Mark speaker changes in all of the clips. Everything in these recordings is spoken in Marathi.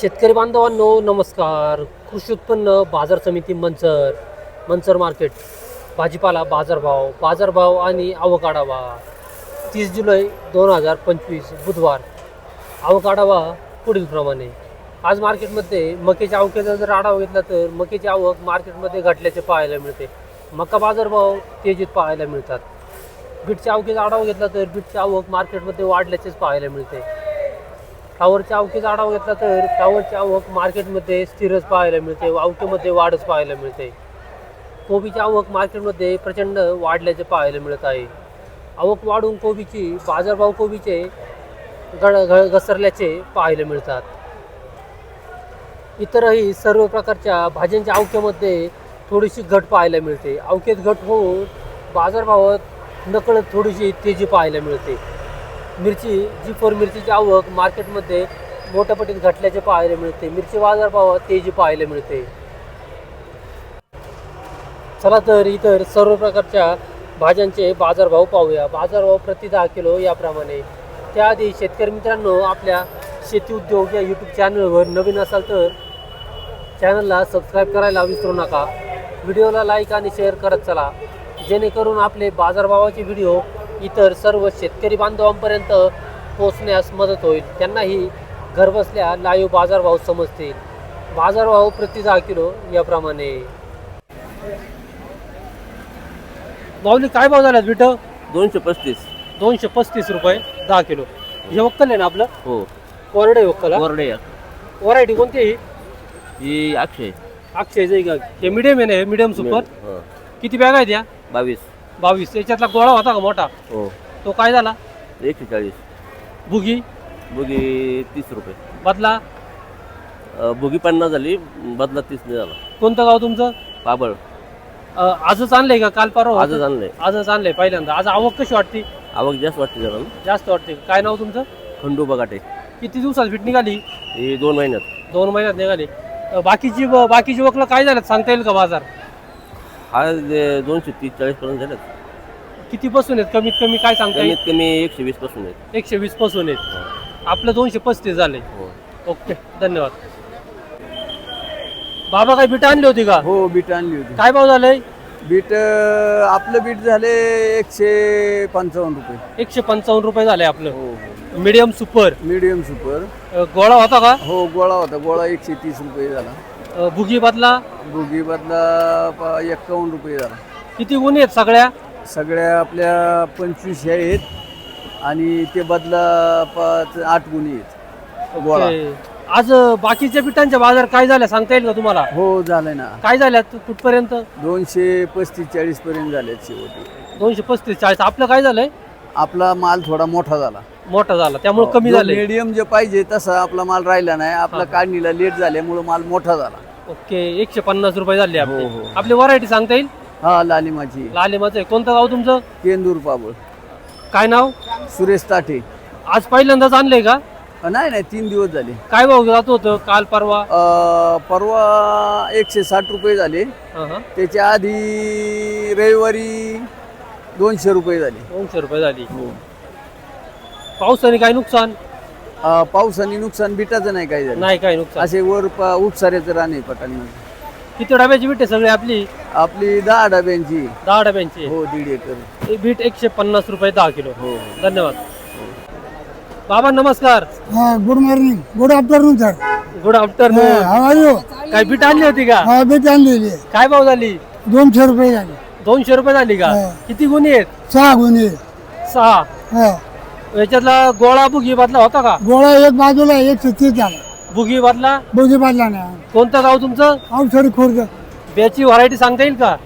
Speaker 1: शेतकरी बांधवांनो नमस्कार. कृषी उत्पन्न बाजार समिती मंचर मंचर मार्केट भाजीपाला बाजारभाव बाजारभाव आणि आवक तीस जुलै दोन हजार पंचवीस बुधवार. अवकाढावा पुढील पुढीलप्रमाणे. आज मार्केटमध्ये मकेच्या आवकेचा जर आढावा घेतला तर मकेची आवक मार्केटमध्ये घटल्याचे पाहायला मिळते. मका बाजारभाव तेजीत पाहायला मिळतात. बीटच्या आवकेचा आढावा घेतला तर बीटची आवक मार्केटमध्ये वाढल्याचेच पाहायला मिळते. फ्लावरच्या आवकीचा आढावा घेतला तर फ्लावरची आवक मार्केटमध्ये स्थिरच पाहायला मिळते आवकेमध्ये वाढच पाहायला मिळते. कोबीची आवक मार्केटमध्ये प्रचंड वाढल्याचे पाहायला मिळत आहे. आवक वाढून कोबीची बाजारभाव कोबीचे गड घ घसरल्याचे पाहायला मिळतात. इतरही सर्व प्रकारच्या भाज्यांच्या आवकेमध्ये थोडीशी घट पाहायला मिळते. अवकेत घट होऊन बाजारभावात नकळत थोडीशी तेजी पाहायला मिळते. मिरची जी फोर मिरचीची आवक मार्केटमध्ये मोठ्या पटीत घटल्याचे पाहायला मिळते. मिरची बाजारभावात तेजी पाहायला मिळते. चला तर इतर सर्व प्रकारच्या भाज्यांचे बाजारभाव पाहूया. बाजारभाव प्रति दहा किलो याप्रमाणे. त्याआधी शेतकरी मित्रांनो आपल्या शेती उद्योग या यूट्यूब चॅनलवर नवीन असाल तर चॅनलला सबस्क्राईब करायला विसरू नका. व्हिडिओला लाईक आणि शेअर करत चला. जेणेकरून आपले बाजारभावाचे व्हिडिओ इतर सर्व शेतकरी बांधवांपर्यंत पोहोचण्यास मदत होईल. त्यांनाही घरबसल्या लाईव्ह बाजारभाव समजतील. बाजारभाव प्रति दहा किलो याप्रमाणे. माऊली काय भाव झाला बिट
Speaker 2: दोनशे पस्तीस.
Speaker 1: दोनशे पस्तीस रुपये दहा किलो. हे वक्कल आहे ना आपलं?
Speaker 2: हो.
Speaker 1: कोरडे वक्कल
Speaker 2: कोरडे.
Speaker 1: व्हरायटी कोणती आहे ही?
Speaker 2: ही अक्षय.
Speaker 1: अक्षय जय हे मिडियम आहे ना हे मिडियम सुपर
Speaker 2: हं.
Speaker 1: किती बॅग आहेत या?
Speaker 2: बावीस.
Speaker 1: बावीस. याच्यातला गोळा होता का मोठा?
Speaker 2: हो.
Speaker 1: तो काय झाला?
Speaker 2: एकशे चाळीस
Speaker 1: बुगी
Speaker 2: बुगी तीस रुपये.
Speaker 1: बदला?
Speaker 2: अ, बुगी पन्नास झाली बदला तीस नाही झाला.
Speaker 1: कोणतं गाव तुमचं?
Speaker 2: पाबळ.
Speaker 1: अं, आजच आणलंय का? काल परवा
Speaker 2: आजच
Speaker 1: होतं?
Speaker 2: आणलंय.
Speaker 1: आजच आणलंय पहिल्यांदा. आज आवक कशी वाटते?
Speaker 2: आवक जास्त वाटते जरा.
Speaker 1: जास्त वाटते काय नाव तुमचं?
Speaker 2: खंडू बगाटे.
Speaker 1: किती दिवसात फिट निघाली?
Speaker 2: ही दोन महिन्यात.
Speaker 1: दोन महिन्यात निघाली. अं, बाकीची बाकीची वकलं काय झालं? सांगता येईल का बाजार?
Speaker 2: हा जे दोनशे तीस चाळीस पर्यंत झाल्यात
Speaker 1: किती पासून आहेत? कमीत कमी काय सांगता येईल?
Speaker 2: कमीत कमी एकशे वीसपासून आहेत.
Speaker 1: एकशे वीसपासून आहेत. आपलं दोनशे पस्तीस झाले.
Speaker 2: हो.
Speaker 1: ओके धन्यवाद. बाबा काय बीट आणली होती का?
Speaker 3: हो बीट आणली होती.
Speaker 1: काय भाव झालंय
Speaker 3: बीट आपलं बीट झाले एकशे पंचावन्न रुपये.
Speaker 1: एकशे पंचावन्न रुपये झाले आपलं.
Speaker 3: हो
Speaker 1: मीडियम सुपर
Speaker 3: मीडियम सुपर
Speaker 1: गोळा होता का?
Speaker 3: हो गोळा होता. गोळा एकशे तीस रुपये झाला.
Speaker 1: बुगी बदला?
Speaker 3: बुगी बदला एक्कावन्न रुपये झाला.
Speaker 1: किती गुन्हे आहेत सगळ्या?
Speaker 3: सगळ्या आपल्या पंचवीस हे आहेत आणि ते बदला पाच आठ गुणी आहेत. गोळा.
Speaker 1: आज अं, बाकीच्या पिठांच्या बाजार काय झाल्या? सांगता येईल का तुम्हाला?
Speaker 3: हो झालंय ना.
Speaker 1: काय झाल्यात? कुठपर्यंत?
Speaker 3: दोनशे पस्तीस चाळीस पर्यंत झाले शेवटी.
Speaker 1: दोनशे पस्तीस चाळीस. आपलं काय झालंय?
Speaker 3: आपला माल थोडा मोठा झाला.
Speaker 1: मोठा झाला. त्यामुळे कमी झाले.
Speaker 3: मीडियम जे पाहिजे तसा आपला माल राहिला नाही. आपला काढणीला लेट झाल्यामुळे माल मोठा झाला.
Speaker 1: ओके एकशे पन्नास रुपये झाले आपले.
Speaker 3: हो, हो.
Speaker 1: आपली व्हरायटी सांगता येईल?
Speaker 3: हा लालिमाची
Speaker 1: लालिमाचं आहे. कोणतं गाव तुमचं?
Speaker 3: केंदूर पाबळ.
Speaker 1: काय नाव?
Speaker 3: सुरेश ताठे.
Speaker 1: आज पहिल्यांदाच आणलंय का?
Speaker 3: अ, नाही नाही तीन दिवस झाले.
Speaker 1: काय भाव जात होतं? काल परवा?
Speaker 3: अ, परवा एकशे साठ रुपये झाले.
Speaker 1: हा, हा.
Speaker 3: त्याच्या आधी रविवारी दोनशे रुपये झाले.
Speaker 1: दोनशे रुपये झाली. पावसाने काय नुकसान?
Speaker 3: पावसाने नुकसान बिटाचं नाही काय झालं.
Speaker 1: नाही काय नुकसान.
Speaker 3: असे वर पा- उपसाऱ्याचं राणे पटांमध्ये
Speaker 1: किती डब्याची बीट आहे सगळी आपली?
Speaker 3: आपली दहा डब्यांची.
Speaker 1: दहा डब्यांची
Speaker 3: हो दीड एकर.
Speaker 1: एक बीट एकशे पन्नास रुपये दहा किलो.
Speaker 3: हो.
Speaker 1: धन्यवाद. बाबा नमस्कार.
Speaker 4: afternoon, sir.
Speaker 1: Good afternoon
Speaker 4: how are you?
Speaker 1: काय बीट आणली होती का?
Speaker 4: बीट आणलेली आहे.
Speaker 1: काय भाव झाली?
Speaker 4: दोनशे रुपये झाले.
Speaker 1: दोनशे रुपये झाली का. किती गुन्हे आहेत?
Speaker 4: सहा गुन्हे.
Speaker 1: सहा.
Speaker 4: हा.
Speaker 1: याच्यातला गोळा बुगी बदला होता का?
Speaker 4: गोळा एक बाजूला एकशे तीस झाला
Speaker 1: बुगी बदला
Speaker 4: बोगी बाजला नाही.
Speaker 1: कोणतं गाव तुमचं?
Speaker 4: अवसरी खुर्द.
Speaker 1: ब्याची व्हरायटी सांगता येईल का?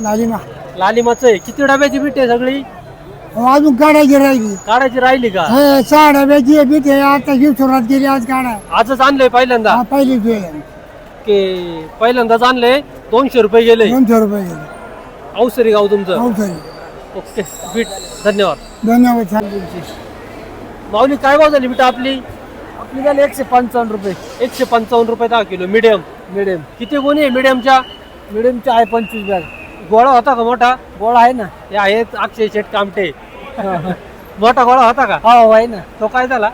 Speaker 4: लालिमा.
Speaker 1: लालिमाचं आहे. किती डब्याची बीट आहे सगळी?
Speaker 4: अहो, अजून काढायची राहिली.
Speaker 1: काढायची राहिली का?
Speaker 4: हे सहा डब्याची बीट आहे. आता जीव सुरुवात केली आज काढा
Speaker 1: आजच आणलंय पहिल्यांदा?
Speaker 4: हा आहे.
Speaker 1: की पहिल्यांदाच आणले दोनशे रुपये गेले.
Speaker 4: दोनशे रुपये गेले.
Speaker 1: औसरी गाव तुमचं?
Speaker 4: अवसरी
Speaker 1: ओके. बीट. धन्यवाद.
Speaker 4: धन्यवाद
Speaker 1: माऊली काय भाव झाली बीट आपली?
Speaker 4: आपली झाली एकशे पंचावन्न रुपये.
Speaker 1: एकशे पंचावन्न रुपये दहा किलो मिडियम
Speaker 4: मिडियम
Speaker 1: किती गुन्हे आहे मिडियमच्या
Speaker 4: मिडियमची आहे पंचवीस बॅग.
Speaker 1: गोळा होता का मोठा?
Speaker 4: गोळा आहे ना.
Speaker 1: हे आहेत अक्षय शेट कामटे मोठा गोळा होता का?
Speaker 4: हो आहे ना.
Speaker 1: तो काय झाला?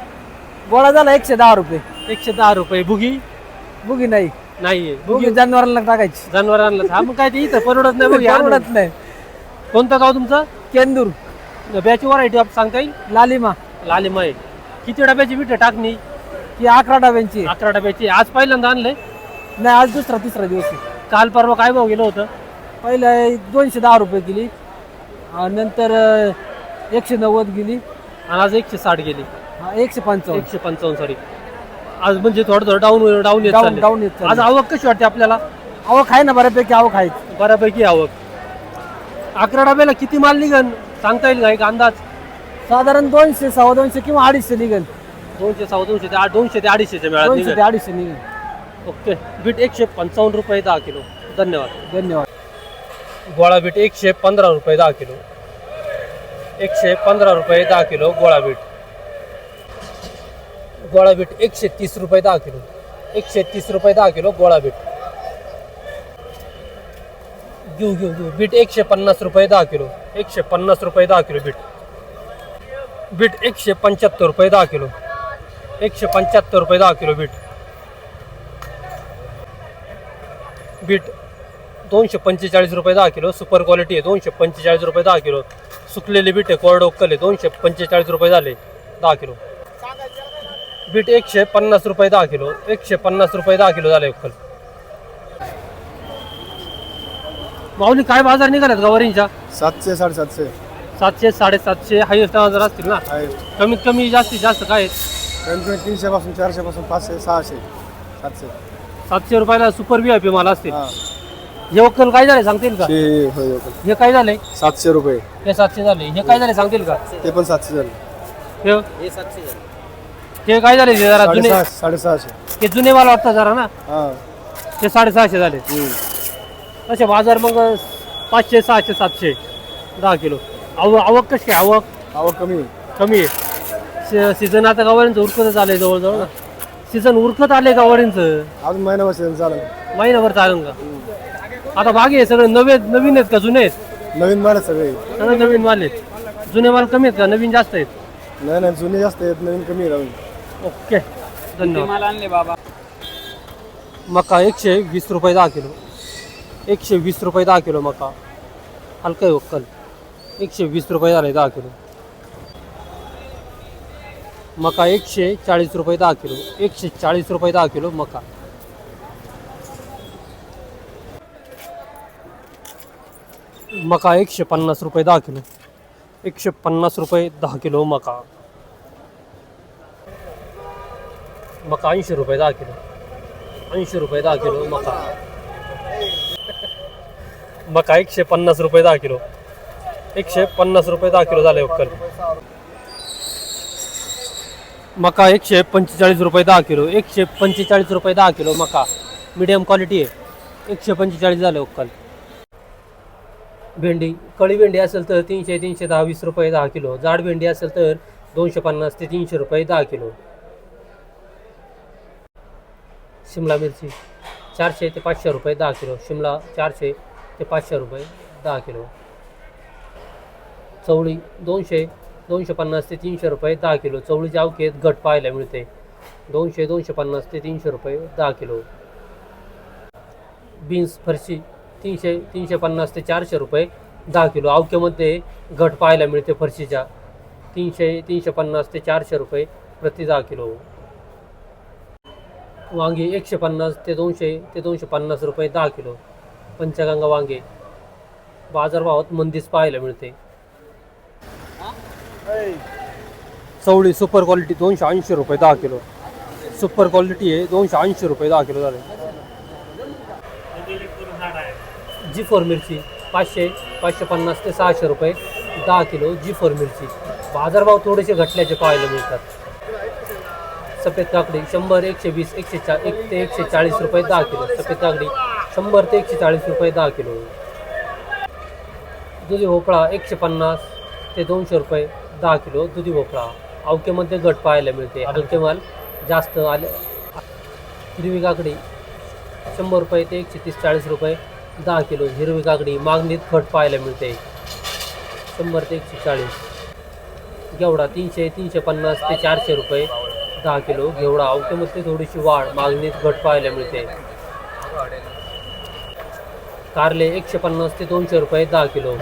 Speaker 4: गोळा झाला एकशे दहा रुपये.
Speaker 1: एकशे दहा रुपये. बुगी
Speaker 5: बुगी नाही.
Speaker 1: नाही
Speaker 5: बुगी जनावरांना टाकायची.
Speaker 1: जनावरांना हा मग काय ते इथं परवडत नाही बुगी
Speaker 5: परवडत नाही.
Speaker 1: कोणतं गाव तुमचं?
Speaker 5: केंदूर.
Speaker 1: डब्याची व्हरायटी सांगता येईल?
Speaker 5: लालिमा.
Speaker 1: लालिमा आहे. किती डब्याची बीट आहे टाकणी?
Speaker 5: ही अकरा डब्यांची
Speaker 1: अकरा डब्याची. आज पहिल्यांदा आणले
Speaker 5: नाही आज दुसरा तिसरा दिवस आहे.
Speaker 1: काल परवा काय भाव गेलं होतं?
Speaker 5: पहिलं दोनशे दहा रुपये गेली नंतर अं, एकशे नव्वद गेली
Speaker 1: आणि आज एकशे साठ गेली.
Speaker 5: हा, एकशे पंचावन्न.
Speaker 1: एकशे पंचावन्न सॉरी आज म्हणजे थोडं थोडं डाऊन डाऊन येत
Speaker 5: डाऊन
Speaker 1: चाललंय.
Speaker 5: येत चाललंय.
Speaker 1: आज आवक कशी वाटते आपल्याला?
Speaker 5: आवक आहे ना बऱ्यापैकी आवक आहे.
Speaker 1: बऱ्यापैकी आवक. अकरा डब्याला किती माल निघन? सांगता येईल का एक अंदाज?
Speaker 5: साधारण दोनशे सव्वा दोनशे किंवा अडीचशे निघेल.
Speaker 1: दोनशे सव्वा दोनशे ते आठ दोनशे ते अडीचशेच्या मेळात
Speaker 5: दोनशे ते
Speaker 1: निघेल
Speaker 5: अडीचशे निघेल.
Speaker 1: ओके. बीट एकशे पंचावन्न रुपये दहा किलो. धन्यवाद.
Speaker 5: धन्यवाद.
Speaker 1: गोळा बीट एकशे पंधरा रुपये दहा किलो. एकशे पंधरा रुपये दहा किलो गोळा बीट. गोळा बीट एकशे तीस रुपये दहा किलो. एकशे तीस रुपये दहा किलो गोळा बीट. घेऊ घेऊ घेऊ. बीट एकशे पन्नास रुपये दहा किलो. एकशे पन्नास रुपये दहा किलो बीट. बीट एकशे पंच्याहत्तर रुपये दहा किलो. एकशे पंच्याहत्तर रुपये दहा किलो बीट. बीट दोनशे पंचेचाळीस रुपये दहा किलो. सुपर क्वालिटी आहे, दोनशे पंचेचाळीस रुपये दहा किलो. सुकलेली बीट आहे, कोरडं आहे, दोनशे पंचेचाळीस रुपये झाले दहा किलो. बीट एकशे पन्नास रुपये दहा किलो. एकशे पन्नास रुपये दहा किलो झाले उकल. माऊली काय बाजार निघाल्यात गवारींच्या
Speaker 6: सातशे साडेसातशे.
Speaker 1: सातशे साडेसातशे हायेस्ट बाजार असतील ना?
Speaker 6: आहे
Speaker 1: कमीत कमी जास्तीत जास्त काय आहेत?
Speaker 6: कमी तीनशे पासून चारशे पासून पाचशे सहाशे सातशे.
Speaker 1: सातशे रुपयाला सुपर व्ही आय पी माल असतील.
Speaker 6: हा.
Speaker 1: हे वक्कल काय झाले सांगतील का?
Speaker 6: ते होय होय.
Speaker 1: हे काय झाले
Speaker 6: सातशे रुपये.
Speaker 1: हे सातशे झाले हे काय झाले सांगतील का?
Speaker 6: ते पण सातशे झाले.
Speaker 1: हे? हे काय झाले ते जरा जुने
Speaker 6: साडेसहा साडेसहाशे.
Speaker 1: ते जुने माल वाटतं जरा ना?
Speaker 6: हा.
Speaker 1: ते साडेसहाशे झाले. असे बाजार मग पाचशे सहाशे सातशे दहा किलो. आव आवक कशी आहे? आवक?
Speaker 6: आवक कमी आहे.
Speaker 1: कमी आहे. सीझन आता गावारींचं उरकतच आलंय जवळजवळ ना. सीझन उरकत आले गावारींचं
Speaker 6: अजून महिना बसेल चालेल.
Speaker 1: महिनाभर चालेल का? आता बाकी आहे सगळे नवे नवीन आहेत का जुने आहेत?
Speaker 6: नवीन माल आहे सगळे.
Speaker 1: सगळे नवीन माल आहेत. जुने माल कमी आहेत का? नवीन जास्त आहेत?
Speaker 6: नाही नाही जुने जास्त आहेत नवीन कमी आहे
Speaker 1: ओके. धन्यवाद. मका एकशे वीस रुपये दहा किलो. एकशे वीस रुपये दहा किलो मका. हलका आहे वक्कल एकशे वीस रुपये झाले दहा किलो. मका एकशे चाळीस रुपये दहा किलो. एकशे चाळीस रुपये दहा किलो मका. मका एकशे पन्नास रुपये दहा किलो. एकशे पन्नास रुपये दहा किलो मका. मका ऐंशी रुपये दहा किलो. ऐंशी रुपये दहा किलो मका. मका एकशे पन्नास रुपये दहा किलो. एकशे पन्नास रुपये दहा किलो झाले वक्कल मका एकशे पंचेचाळीस रुपये दहा किलो. एकशे पंचेचाळीस रुपये दहा किलो मका. मीडियम क्वालिटी आहे. एकशे पंचेचाळीस झाले वक्कल भेंडी. कळी भेंडी असेल तर तीनशे तीनशे दहा वीस रुपये दहा किलो. जाड भेंडी असेल तर दोनशे पन्नास ते तीनशे रुपये दहा किलो. शिमला मिरची चारशे ते पाचशे रुपये दहा किलो. शिमला चारशे ते पाचशे रुपये दहा किलो. चवळी दोनशे दोनशे पन्नास ते तीनशे रुपये दहा किलो. चवळीच्या अवकेत घट पाहायला मिळते. दोनशे दोनशे पन्नास ते तीनशे रुपये दहा किलो. बीन्स फरशी तीनशे तीनशे पन्नास ते चारशे रुपये दहा किलो. अवकेमध्ये घट पाहायला मिळते फरशीच्या. तीनशे तीनशे पन्नास ते चारशे रुपये प्रति दहा किलो. वांगी एकशे पन्नास ते दोनशे ते दोनशे पन्नास रुपये दहा किलो. पंचगंगा वांगे. बाजारभावात मंदीच पाहायला मिळते. चवळी सुपर क्वालिटी दोनशे ऐंशी रुपये दहा किलो. सुपर क्वालिटी आहे दोनशे ऐंशी रुपये दहा किलो झाले. जी फोर मिरची पाचशे पाचशे पन्नास ते सहाशे रुपये दहा किलो जी फोर मिरची. बाजारभाव थोडेसे घटल्याचे पाहायला मिळतात. सफेद काकडी शंभर एकशे वीस एकशे चा एक ते एकशे चाळीस रुपये दहा किलो. सफेद काकडी शंभर ते एकशे चाळीस रुपये दहा किलो. दुधी भोपळा एकशे पन्नास ते दोनशे रुपये दहा किलो दुधी भोपळा. अवकेमध्ये घट पाहायला मिळते. हलके माल जास्त आले. हिरवी काकडी शंभर रुपये ते एकशे तीस चाळीस रुपये दहा किलो. हिरवी काकडी मागणीत घट पाहायला मिळते. शंभर ते एकशे चाळीस. घेवडा तीनशे तीनशे पन्नास ते चारशे रुपये दहा किलो. घेवडा अवकेमध्ये थोडीशी वाढ मागणीत घट पाहायला मिळते. कारले एकशे पन्नास ते दोनशे रुपये दहा किलो.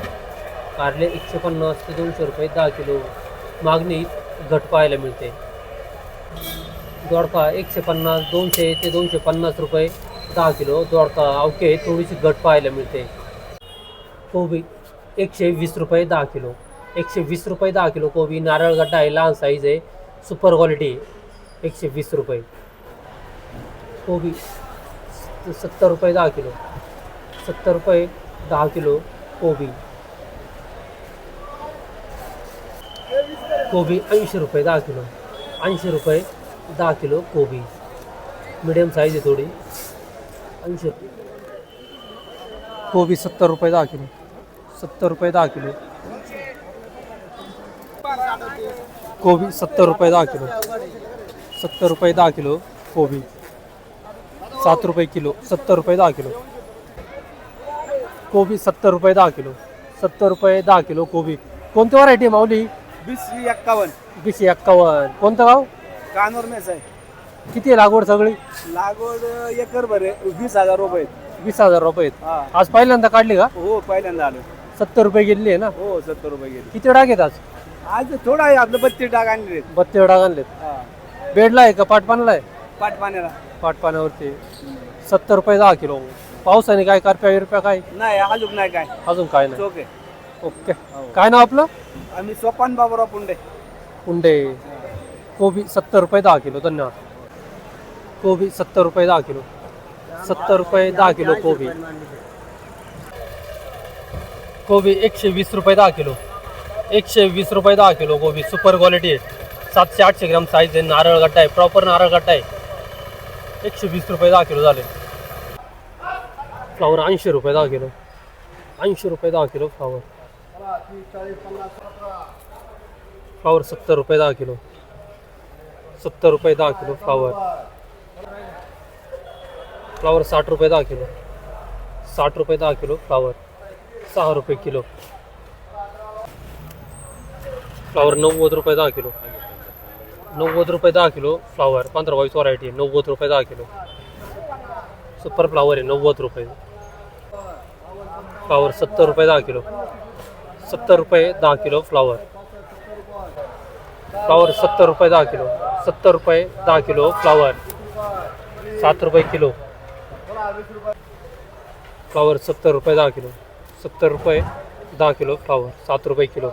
Speaker 1: कारले एकशे पन्नास ते दोनशे रुपये दहा किलो. मागणीत घट पाहायला मिळते. दोडका एकशे पन्नास दोनशे ते दोनशे पन्नास रुपये दहा किलो. दोडका अवके थोडीशी घट पाहायला मिळते. कोबी एकशे वीस रुपये दहा किलो. एकशे वीस रुपये दहा किलो कोबी नारळ गड्डा आहे लहान साईज आहे सुपर क्वालिटी एकशे वीस रुपये. कोबी सत्तर रुपये दहा किलो. सत्तर रुपये दहा किलो कोबी. कोबी ऐंशी रुपये दहा किलो. ऐंशी रुपये दहा किलो कोबी. मिडियम साईज आहे थोडी. ऐंशी कोबी सत्तर रुपये दहा किलो. सत्तर रुपये दहा किलो. कोबी सत्तर रुपये दहा किलो. सत्तर रुपये दहा किलो कोबी. सात रुपये किलो सत्तर रुपये दहा किलो. कोबी सत्तर रुपये दहा किलो. सत्तर रुपये दहा किलो कोबी. कोणती व्हरायटी माऊली?
Speaker 6: वीस एक्कावन्न.
Speaker 1: बीसी एक्कावन्न. कोणतं गाव
Speaker 6: कानवर मेस आहे.
Speaker 1: किती आहे लागवड सगळी?
Speaker 6: लागवड एकर भरे वीस हजार रुपये.
Speaker 1: वीस हजार रुपये.
Speaker 6: हा.
Speaker 1: आज पहिल्यांदा काढली का?
Speaker 6: हो पहिल्यांदा आलो.
Speaker 1: सत्तर रुपये गेलेली आहे ना?
Speaker 6: हो सत्तर रुपये गेले.
Speaker 1: किती डाग आहेत आज?
Speaker 6: आज थोडा आहे आपलं बत्तीस डाग आणले
Speaker 1: बत्तीस डाग आणलेत.
Speaker 6: हा.
Speaker 1: बेडला आहे का? पाटपानला आहे?
Speaker 6: पाट पाण्याला
Speaker 1: पाटपाण्यावरती. सत्तर रुपये दहा किलो. पावसाने काय करप्या विरप्या काय?
Speaker 6: नाही अजून नाही काय.
Speaker 1: अजून काय नाही.
Speaker 6: आहे
Speaker 1: ओके. काय नाव आपलं?
Speaker 6: आम्ही सोपान बाबूराव पुंडे.
Speaker 1: उंडे कोबी सत्तर रुपये दहा किलो धन्यवाद. कोबी सत्तर रुपये दहा किलो. सत्तर रुपये दहा किलो कोबी. कोबी एकशे वीस रुपये दहा किलो. एकशे वीस रुपये दहा किलो कोबी. सुपर क्वालिटी आहे. सातशे आठशे ग्राम साईज आहे. नारळ गड्डा आहे. प्रॉपर नारळ गड्डा आहे. एकशे वीस रुपये दहा किलो झाले. फ्लावर ऐंशी रुपये दहा किलो. ऐंशी रुपये दहा किलो फ्लावर. फ्लावर सत्तर रुपये दहा किलो. सत्तर रुपये दहा किलो फ्लावर. फ्लावर साठ रुपये दहा किलो. साठ रुपये दहा किलो फ्लावर. सहा रुपये किलो. फ्लावर नव्वद रुपये दहा किलो. नव्वद रुपये दहा किलो फ्लावर. पंधरा बावीस व्हरायटी आहे. नव्वद रुपये दहा किलो. सुपर फ्लावर आहे. नव्वद रुपये. फ्लावर सत्तर रुपये दहा किलो. सत्तर रुपये दहा किलो फ्लावर. फ्लावर सत्तर रुपये दहा किलो. सत्तर रुपये दहा किलो फ्लावर. सात रुपये किलो. फ्लावर सत्तर रुपये दहा किलो. सत्तर रुपये दहा किलो फ्लावर. सात रुपये किलो.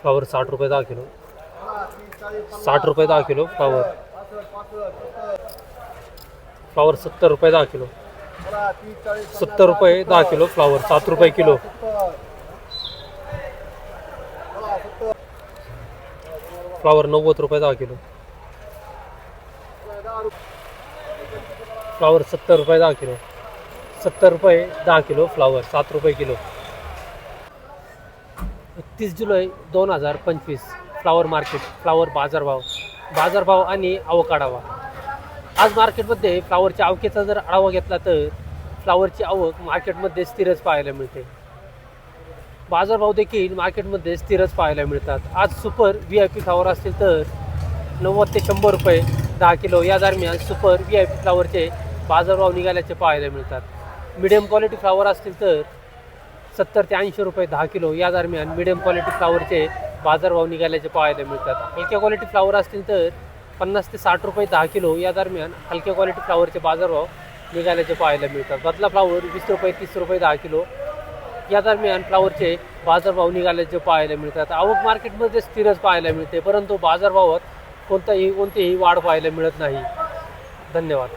Speaker 1: फ्लावर साठ रुपये दहा किलो. साठ रुपये दहा किलो फ्लावर. फ्लावर सत्तर रुपये दहा किलो. सत्तर रुपये दहा किलो फ्लावर सात रुपये किलो. फ्लावर नव्वद रुपये दहा किलो. फ्लावर सत्तर रुपये दहा किलो. सत्तर रुपये दहा किलो फ्लावर सात रुपये किलो. तीस जुलै दोन हजार पंचवीस फ्लावर मार्केट फ्लावर बाजारभाव. बाजारभाव आणि आवक आज मार्केटमध्ये फ्लावरच्या आवकेचा जर आढावा घेतला तर फ्लावरची आवक मार्केटमध्ये स्थिरच पाहायला मिळते. बाजारभाव देखील मार्केटमध्ये स्थिरच पाहायला मिळतात. आज super V I P flower असतील तर नव्वद ते शंभर रुपये दहा किलो या दरम्यान सुपर व्ही आय पी फ्लावरचे बाजारभाव निघाल्याचे पाहायला मिळतात. मिडियम क्वालिटी फ्लावर असतील तर सत्तर ते ऐंशी रुपये दहा किलो या दरम्यान मिडियम क्वालिटी फ्लावरचे बाजारभाव निघाल्याचे पाहायला मिळतात. हलक्या क्वालिटी फ्लावर असतील तर पन्नास ते साठ रुपये दहा किलो या दरम्यान हलक्या क्वालिटी फ्लावरचे बाजारभाव निघाल्याचे पाहायला मिळतात. बदला फ्लावर वीस रुपये तीस रुपये दहा किलो. या दरम्यान फ्लावरचे बाजारभाव निघाल्याचे पाहायला मिळतात. आवक मार्केटमध्ये स्थिरच पाहायला मिळते परंतु बाजारभावात कोणताही कोणतीही वाढ पाहायला मिळत नाही. धन्यवाद.